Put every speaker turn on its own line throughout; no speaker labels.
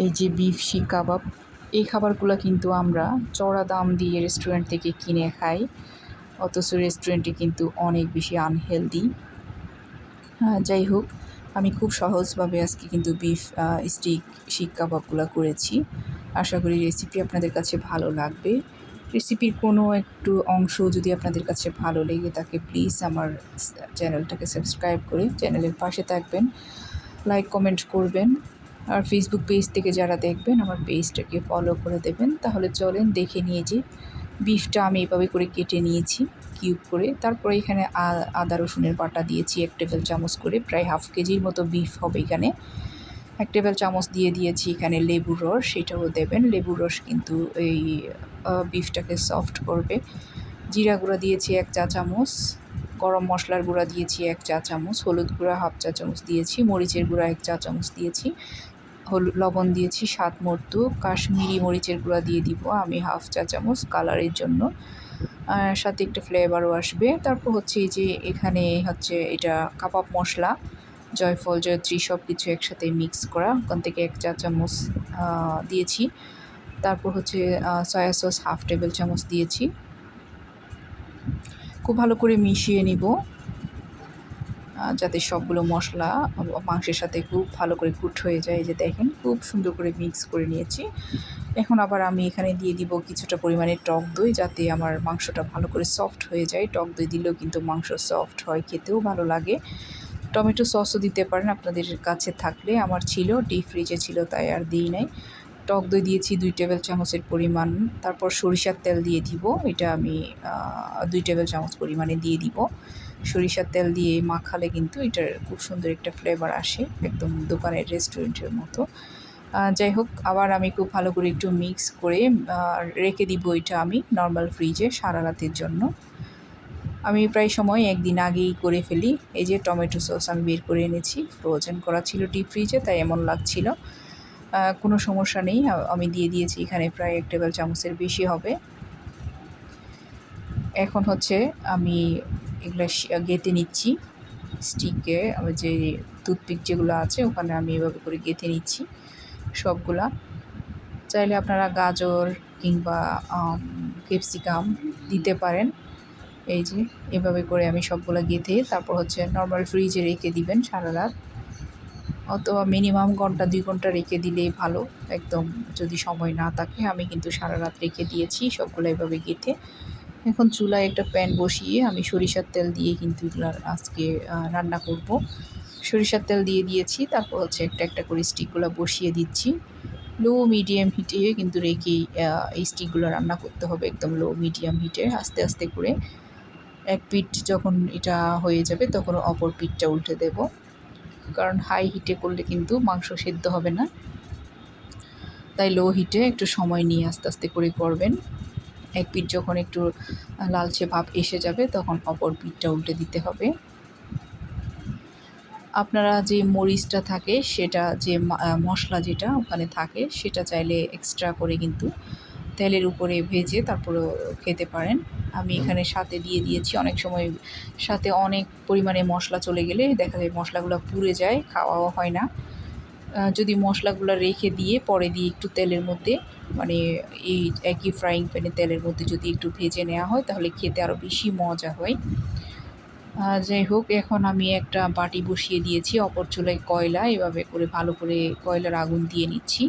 এই যে বিফ শিক কাবাব, এই খাবারগুলো কিন্তু আমরা চড়া দাম দিয়ে রেস্টুরেন্ট থেকে কিনে খাই। অথচ রেস্টুরেন্টে কিন্তু অনেক বেশি আনহেলদি যাই হোক, আমি খুব সহজভাবে আজকে কিন্তু বিফ স্টিক শিক কাবাবগুলো করেছি। আশা করি রেসিপি আপনাদের কাছে ভালো লাগবে। রেসিপির কোনো একটু অংশ যদি আপনাদের কাছে ভালো লেগে থাকে প্লিজ আমার চ্যানেলটাকে সাবস্ক্রাইব করে চ্যানেলের পাশে থাকবেন। লাইক কমেন্ট করবেন। আর ফেসবুক পেজ থেকে যারা দেখবেন, আমার পেজটাকে ফলো করে দেবেন। তাহলে চলেন দেখে নিয়ে যে বিফটা আমি এভাবে করে কেটে নিয়েছি কিউব করে। তারপরে এখানে আদা, রসুনের বাটা দিয়েছি এক টেবিল চামচ করে। প্রায় হাফ কেজির মতো বিফ হবে এখানে। এক টেবিল চামচ দিয়ে দিয়েছি এখানে লেবুর রস, সেটাও দেবেন। লেবুর রস কিন্তু এই বিফটাকে সফট করবে। জিরা গুঁড়া দিয়েছি এক চা চামচ। গরম মশলার গুঁড়া দিয়েছি এক চা চামচ, হলুদ গুঁড়া হাফ চা চামচ দিয়েছি, মরিচের গুঁড়া এক চা চামচ দিয়েছি হলুদ লবণ দিয়েছি স্বাদ মতো কাশ্মীরি মরিচের গুঁড়া দিয়ে দিব আমি হাফ চা চামচ কালারের জন্য। সাথে একটা ফ্লেভারও আসবে। তারপর হচ্ছে এই যে এখানে হচ্ছে এটা কাবাব মশলা, জয়ফল, জয়ত্রী সব কিছু একসাথে মিক্স করা, ওখান থেকে এক চা চামচ দিয়েছি। তারপর হচ্ছে সয়া সস হাফ টেবিল চামচ দিয়েছি। খুব ভালো করে মিশিয়ে নিব যাতে সবগুলো মশলা মাংসের সাথে খুব ভালো করে কুট হয়ে যায়। যে দেখেন, খুব সুন্দর করে মিক্স করে নিয়েছি। এখন আবার আমি এখানে দিয়ে দিব কিছুটা পরিমাণে টক দই, যাতে আমার মাংসটা ভালো করে সফট হয়ে যায়। টক দই দিলেও কিন্তু মাংস সফট হয়, খেতেও ভালো লাগে। টমেটো সসও দিতে পারেন, আপনাদের কাছে থাকলে। আমার ছিল, ডিপ ফ্রিজে ছিল, তাই আর দিই নাই। টক দই দিয়েছি দুই টেবিল চামচের পরিমাণ। তারপর সরিষার তেল দিয়ে দিব, এটা আমি দুই টেবিল চামচ পরিমাণে দিয়ে দিব। সরিষার তেল দিয়ে মাখালে কিন্তু এটার খুব সুন্দর একটা ফ্লেভার আসে, একদম দোকানের রেস্টুরেন্টের মতো। যাই হোক, আবার আমি খুব ভালো করে একটু মিক্স করে রেখে দিব এটা আমি নর্মাল ফ্রিজে সারা রাতের জন্য। আমি প্রায় সময় একদিন আগেই করে ফেলি। এই যে টমেটো সস আমি বের করে এনেছি ফ্রোজেন করা ছিল ডিপ ফ্রিজে তাই এমন লাগছিল। কোনো সমস্যা নেই। আমি দিয়ে দিয়েছি এখানে প্রায় এক টেবিল চামচের বেশি হবে। এখন হচ্ছে আমি এগুলো গেঁথে নিচ্ছি। স্টিকে আমার যে টুথপিক যেগুলো আছে, ওখানে আমি এভাবে করে গেঁথে নিচ্ছি সবগুলা। চাইলে আপনারা গাজর কিংবা ক্যাপসিকাম দিতে পারেন। এই যে, এভাবে করে আমি সবগুলো গেঁথে তারপর হচ্ছে নর্মাল ফ্রিজে রেখে দিবেন সারা রাত। অথবা মিনিমাম ঘণ্টা, দুই ঘণ্টা রেখে দিলেই ভালো। একদম যদি সময় না থাকে, আমি কিন্তু সারা রাত রেখে দিয়েছি সবগুলো এভাবে গেঁথে। এখন চুলায় একটা প্যান বসিয়ে আমি সরিষার তেল দিয়ে কিন্তু এগুলো আজকে রান্না করব। সরিষার তেল দিয়ে দিয়েছি, তারপর হচ্ছে একটা একটা করে স্টিকগুলো বসিয়ে দিচ্ছি। লো মিডিয়াম হিটে কিন্তু রেখেই এই স্টিকগুলো রান্না করতে হবে একদম লো মিডিয়াম হিটে আস্তে আস্তে করে। এক পিঠ যখন এটা হয়ে যাবে, তখন অপর পিঠটা উল্টে দেব। কারণ হাই হিটে করলে কিন্তু মাংস সেদ্ধ হবে না। তাই লো হিটে একটু সময় নিয়ে আস্তে আস্তে করে করবেন। এক পিঠ যখন একটু লালচে ভাব এসে যাবে, তখন অপর পিঠটা উল্টে দিতে হবে। আপনারা যে মরিচটা থাকে, সেটা যে মশলা যেটা ওখানে থাকে, সেটা চাইলে এক্সট্রা করে কিন্তু তেলের উপরে ভেজে তারপরেও খেতে পারেন। আমি এখানে সাথে দিয়ে দিয়েছি। অনেক সময় সাথে অনেক পরিমাণে মশলা চলে গেলে দেখা যায় মশলাগুলো পুড়ে যায় খাওয়াও হয় না। যদি মশলাগুলো রেখে দিয়ে পরে দিয়ে একটু তেলের মধ্যে মানে এই একই ফ্রাইং প্যানে তেলের মধ্যে যদি একটু ভেজে নেওয়া হয় তাহলে খেতে আরও বেশি মজা হয়। যাই হোক এখন আমি একটা বাটি বসিয়ে দিয়েছি। অপর চুলায় কয়লা এভাবে করে ভালো করে কয়লার আগুন দিয়ে নিচ্ছি।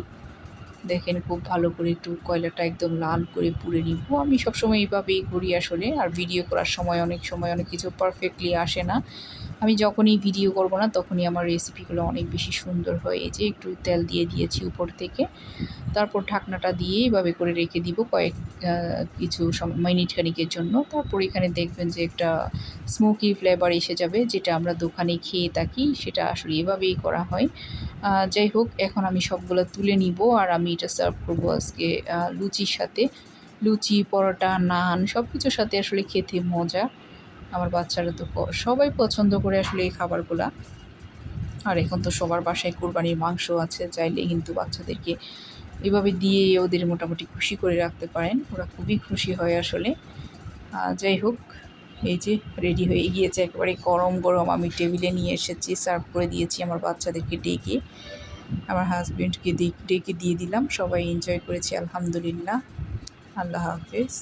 দেখেন খুব ভালো করে একটু কয়লাটা একদম লাল করে পুড়ে নিব। আমি সবসময় এইভাবেই করি আসলে, আর ভিডিও করার সময় অনেক সময় অনেক কিছু পারফেক্টলি আসে না। আমি যখনই ভিডিও করব না, তখনই আমার রেসিপিগুলো অনেক বেশি সুন্দর হয় যে একটু তেল দিয়ে দিয়েছি উপর থেকে। তারপর ঢাকনাটা দিয়ে এভাবে করে রেখে দিব কয়েক কিছু মিনিট খানিকের জন্য। তারপর এখানে দেখবেন যে একটা স্মোকি ফ্লেভার এসে যাবে, যেটা আমরা দোকানে খেয়ে থাকি, সেটা আসলে এভাবেই করা হয়। যাই হোক, এখন আমি সবগুলো তুলে নিব আর আমি এটা সার্ভ করব আজকে লুচির সাথে। লুচি, পরোটা, নান সব কিছুর সাথে আসলে খেতে মজা। আমার বাচ্চারা তো সবাই পছন্দ করে আসলে এই খাবারগুলা। আর এখন তো সবার বাসায় কোরবানির মাংস আছে, চাইলে কিন্তু বাচ্চাদেরকে এভাবে দিয়ে ওদের মোটামুটি খুশি করে রাখতে পারেন। ওরা খুবই খুশি হয় আসলে। যাই হোক, এই যে রেডি হয়ে গিয়েছে একেবারে গরম গরম। আমি টেবিলে নিয়ে এসেছি, সার্ভ করে দিয়েছি আমার বাচ্চাদেরকে ডেকে। আমার হাজবেন্ডকে ডেকে দিয়ে দিলাম। সবাই এনজয় করেছি, আলহামদুলিল্লাহ। আল্লাহ হাফেজ।